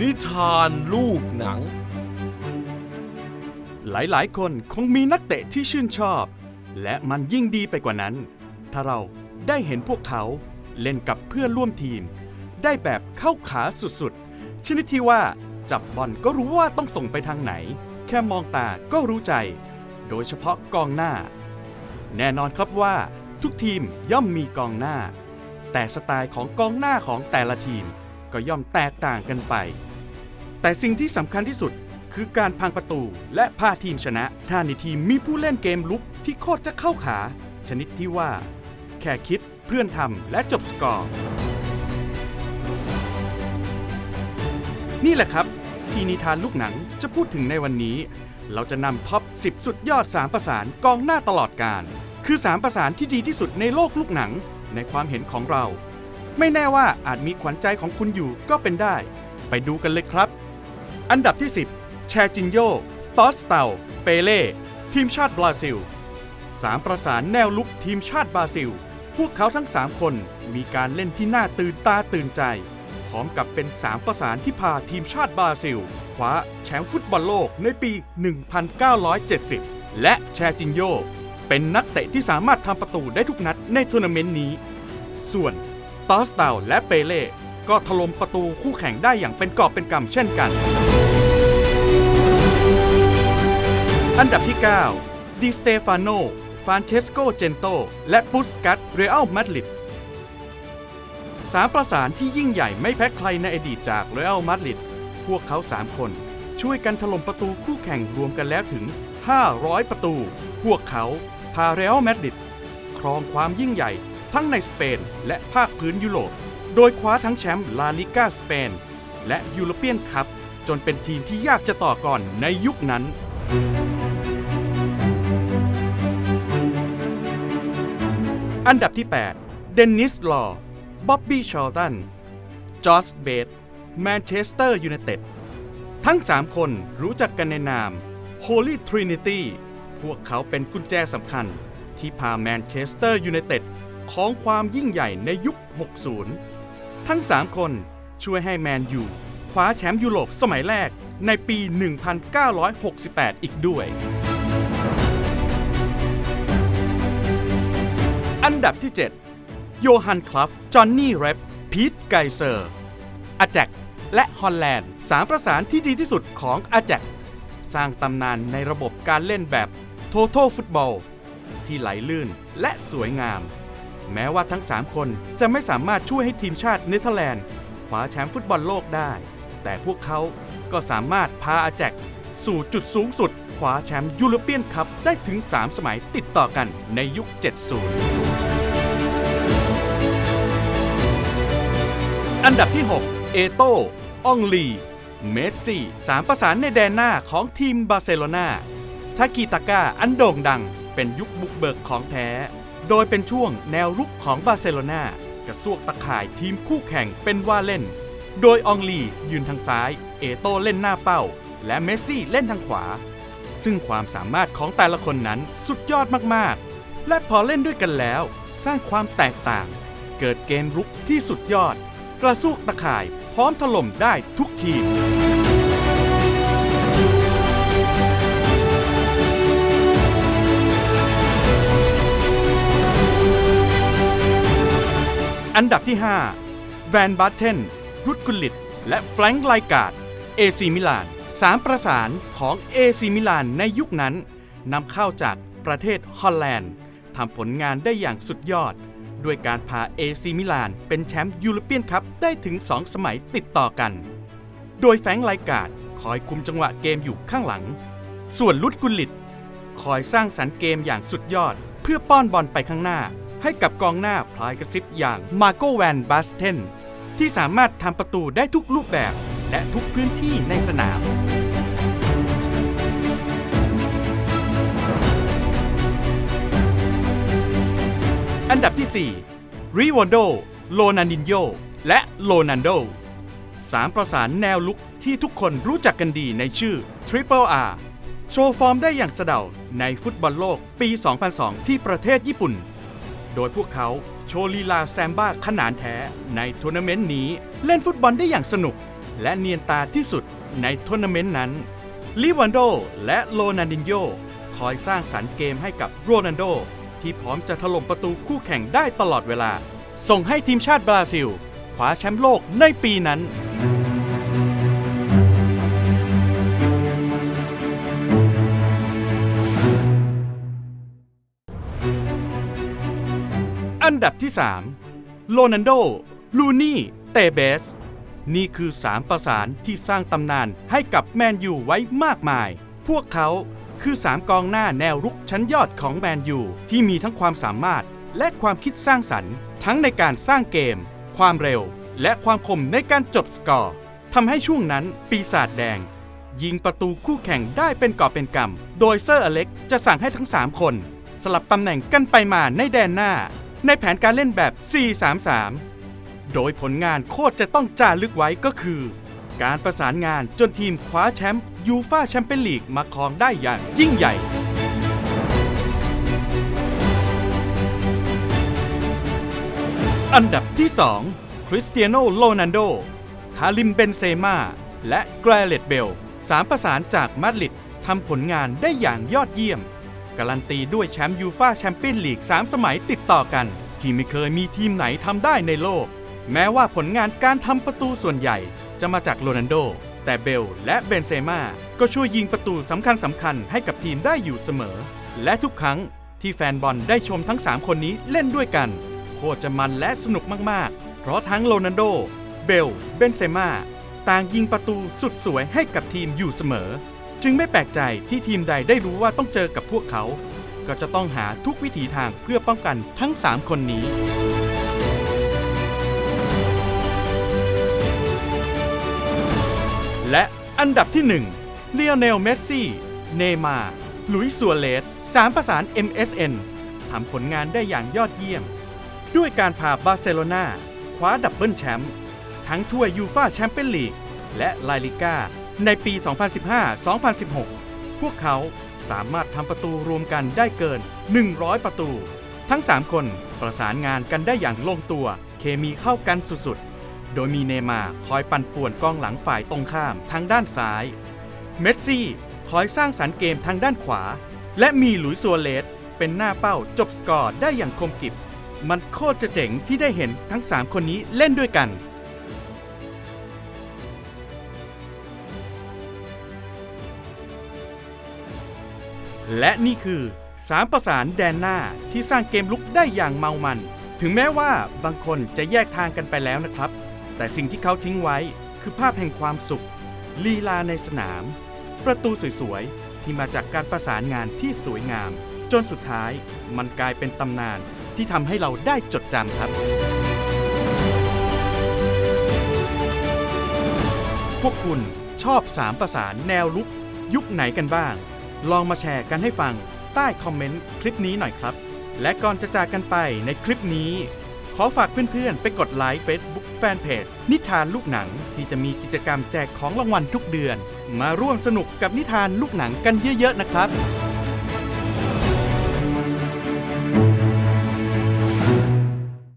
นิทานลูกหนัง หลายๆ คนคงมีนักเตะที่ชื่นชอบ และมันยิ่งดีไปกว่านั้น ถ้าเราได้เห็นพวกเขาเล่นกับเพื่อนร่วมทีม ได้แบบเข้าขาสุดๆ ชนิดที่ว่าจับบอลก็รู้ว่าต้องส่งไปทางไหน แค่มองตาก็รู้ใจ โดยเฉพาะกองหน้า แน่นอนครับว่าทุกทีมย่อมมีกองหน้า แต่สไตล์ของกองหน้าของแต่ละทีม ก็ย่อมแตกต่างกันไป แต่สิ่งที่สำคัญที่สุดคือการพังประตูและพาทีมชนะ ถ้าในทีมมีผู้เล่นเกมลุกที่โคตรจะเข้าขา ชนิดที่ว่า แค่คิดเพื่อนทำและจบสกอร์ นี่แหละครับ ที่นิทานลูกหนังจะพูดถึงในวันนี้ เราจะนำท็อป 10 สุดยอด 3 ประสานกองหน้าตลอดการ คือ 3 ประสานที่ดีที่สุดในโลกลูกหนังในความเห็นของเรา ไม่แน่ว่าอาจมีขวัญใจของคุณอยู่ก็เป็นได้ ไปดูกันเลยครับ อันดับที่ 10 แชร์จินโยตอสเตาเปเล่ ทีมชาติบราซิลสามประสานแนวลุกทีมชาติบราซิล พวกเขาทั้ง 3 คนมีการเล่นที่น่าตื่นตาตื่นใจ พร้อมกับเป็น3ประสานที่พาทีมชาติบราซิลคว้าแชมป์ฟุตบอลโลกในปี 1970 และแชร์จินโยเป็นนักเตะที่สามารถทำประตูได้ทุกนัดในทัวร์นาเมนต์นี้ ส่วน ตอสเตาและเปเล่ก็ถล่มประตูคู่แข่งได้อย่างเป็นกอบเป็นกำเช่นกัน อันดับที่ 9 ดิสเตฟานโน ฟานเชสโก เจนโต และปุสกัตเรอัลมาดริดสามประสานที่ยิ่งใหญ่ไม่แพ้ใครในอดีตจากเรอัลมาดริด พวกเขา3คนช่วยกันถล่มประตูคู่แข่งรวมกันแล้วถึง 500 ประตู พวกเขาพาเรอัลมาดริดครองความยิ่งใหญ่ ทั้งในสเปนและภาคพื้นยุโรป โดยคว้าทั้งแชมป์ลาลิก้าสเปน และยูโรเปียนคัพจนเป็นทีมที่ยากจะต่อก่อนในยุคนั้น อันดับที่ 8 เดนนิสลอบ๊อบบี้ชอลตัน จอร์จเบตแมนเชสเตอร์ยูไนเต็ด ทั้ง 3 คนรู้จักกันในนาม Holy Trinity พวกเขาเป็นกุญแจสำคัญที่พาแมนเชสเตอร์ยูไนเต็ด ของความยิ่งใหญ่ในยุค 60 ทั้ง 3 คนช่วยให้แมนยูคว้าแชมป์ยุโรปสมัยแรกในปี 1968 อีกด้วย อันดับที่ 7 โยฮันคลัฟ จอห์นนี่ เรปพีทไกเซอร์อาแจกและฮอลแลนด์สามประสานที่ดีที่สุดของอาแจกสร้างตำนานในระบบการเล่นแบบ Total Football ที่ไหลลื่นและสวยงาม แม้ว่าทั้ง 3 คนจะไม่สามารถช่วยให้ทีมชาติเนเธอร์แลนด์คว้าแชมป์ฟุตบอลโลกได้ แต่พวกเขาก็สามารถพาอาแจกสู่จุดสูงสุดคว้าแชมป์ยูโรเปียนคัพได้ถึง 3 สมัยติดต่อกันในยุค 70 อันดับที่ 6 เอโตอองลี เมสซี่ สามประสานในแดนหน้าของทีมบาร์เซโลนาทากิตาก้าอันโด่งดังเป็นยุคบุกเบิกของแท้ โดยเป็นช่วงแนวรุกของบาร์เซโลนากระซวกตะข่ายทีมคู่แข่งเป็นว่าเล่น โดยอองลียืนทางซ้าย เอโตเล่นหน้าเป้า และเมสซี่เล่นทางขวา ซึ่งความสามารถของแต่ละคนนั้นสุดยอดมากๆ และพอเล่นด้วยกันแล้ว สร้างความแตกต่าง เกิดเกมรุกที่สุดยอด กระซวกตะข่ายพร้อมถล่มได้ทุกทีม อันดับที่ 5 แวนบัตเทนรุดกุลิต และแฟรงค์ไลกาดเอซีมิลานสามประสานของเอซีมิลานในยุคนั้นนำเข้าจากประเทศฮอลแลนด์ทำผลงานได้อย่างสุดยอด ด้วยการพาเอซีมิลานเป็นแชมป์ยูโรเปียนคัพได้ถึง 2 สมัยติดต่อกัน โดยแฟรงค์ไลกาดคอยคุมจังหวะเกมอยู่ข้างหลัง ส่วนลุดกุลิต คอยสร้างสรรค์เกมอย่างสุดยอดเพื่อป้อนบอลไปข้างหน้า ให้กับกองหน้าพลายกระซิบอย่างมาโกแวนบาสเทนที่สามารถทำประตูได้ทุกรูปแบบและทุกพื้นที่ในสนาม อันดับที่ 4 ริวอนโด โลนานินโย และโลนันโดสามประสานแนวลุกที่ทุกคนรู้จักกันดีในชื่อ Triple R โชว์ฟอร์มได้อย่างสะเดาในฟุตบอลโลกปี 2002 ที่ประเทศญี่ปุ่น โดยพวกเขาโชว์ลีลาแซมบ้าขนานแท้ในทัวร์นาเมนต์นี้เล่นฟุตบอลได้อย่างสนุก และเนียนตาที่สุดในทัวร์นาเมนต์นั้นลิวันโดและโรนันดินโยคอยสร้างสรรค์เกมให้กับโรนันโด ที่พร้อมจะถล่มประตูคู่แข่งได้ตลอดเวลา ส่งให้ทีมชาติบราซิลคว้าแชมป์โลกในปีนั้น อันดับที่ 3โรนันโด ลูนี่ เตเบส นี่คือ 3 ประสานที่สร้างตำนานให้กับแมนยูไว้มากมาย พวกเขาคือ 3 กองหน้าแนวรุกชั้นยอดของแมนยูที่มีทั้งความสามารถและความคิดสร้างสรรค์ ทั้งในการสร้างเกม ความเร็ว และความคมในการจบสกอร์ทำให้ช่วงนั้นปีศาจแดง ยิงประตูคู่แข่งได้เป็นก่อเป็นกำโดยเซอร์อเล็กจะสั่งให้ทั้ง 3 คน สลับตำแหน่งกันไปมาในแดนหน้า ในแผนการเล่นแบบ 4-3-3 โดยผลงานโคตรจะต้องจารึกไว้ก็คือ การประสานงานจนทีมคว้าแชมป์ยูฟาแชมเปี้ยนลีกมาครองได้อย่างยิ่งใหญ่ อันดับที่ 2 คริสเตียโนโรนัลโด คาริมเบนเซม่า และแกรเลตเบล สามประสานจากมาดริดทำผลงานได้อย่างยอดเยี่ยม การันตีด้วยแชมป์ยูฟาแชมเปี้ยนลีก 3 สมัยติดต่อกัน ที่ไม่เคยมีทีมไหนทำได้ในโลก แม้ว่าผลงานการทำประตูส่วนใหญ่จะมาจากโรนัลโด แต่เบลและเบนเซม่าก็ช่วยยิงประตูสำคัญสำคัญให้กับทีมได้อยู่เสมอ และทุกครั้งที่แฟนบอลได้ชมทั้ง 3 คนนี้เล่นด้วยกัน โคตรจะมันและสนุกมากๆ เพราะทั้งโรนัลโด เบล เบนเซม่าต่างยิงประตูสุดสวยให้กับทีมอยู่เสมอ จึงไม่แปลกใจที่ทีมใดได้รู้ว่าต้องเจอกับพวกเขา ก็จะต้องหาทุกวิถีทางเพื่อป้องกันทั้ง 3 คนนี้ และอันดับที่1เลียเนลเมสซี่ เนมา ลุยส์ซัวเลสสามประสาน MSN ทำผลงานได้อย่างยอดเยี่ยม ด้วยการพาบาร์เซโลนาคว้าดับเบิลแชมป์ทั้งถ้วยยูฟาแชมเปี้ยนลีกและลาลิก้า ในปี 2015-2016 พวกเขาสามารถทำประตูรวมกันได้เกิน 100 ประตู ทั้ง 3 คนประสานงานกันได้อย่างลงตัว เคมีเข้ากันสุดๆ โดยมีเนมาร์คอยปั่นป่วนกองหลังฝ่ายตรงข้ามทางด้านซ้าย เมสซี่คอยสร้างสรรค์เกมทางด้านขวา และมีหลุยส์ซัวเลสเป็นหน้าเป้าจบสกอร์ได้อย่างคมกิบ มันโคตรจะเจ๋งที่ได้เห็นทั้ง 3 คนนี้เล่นด้วยกัน และนี่คือ3ประสานแดนหน้าที่สร้างเกมลุกได้อย่างเมามัน ถึงแม้ว่าบางคนจะแยกทางกันไปแล้วนะครับ แต่สิ่งที่เขาทิ้งไว้คือภาพแห่งความสุข ลีลาในสนาม ประตูสวยๆ ที่มาจากการประสานงานที่สวยงาม จนสุดท้ายมันกลายเป็นตำนานที่ทำให้เราได้จดจำครับ พวกคุณชอบสามประสานแนวลุก ยุคไหนกันบ้าง ลองมาแชร์กันให้ฟังใต้คอมเมนต์คลิปนี้หน่อยครับ และก่อนจะจากกันไปในคลิปนี้ ขอฝากเพื่อนๆ ไปกดไลค์ Facebook Fanpage นิทานลูกหนังที่จะมีกิจกรรมแจกของรางวัลทุกเดือน มาร่วมสนุกกับนิทานลูกหนังกันเยอะๆนะครับ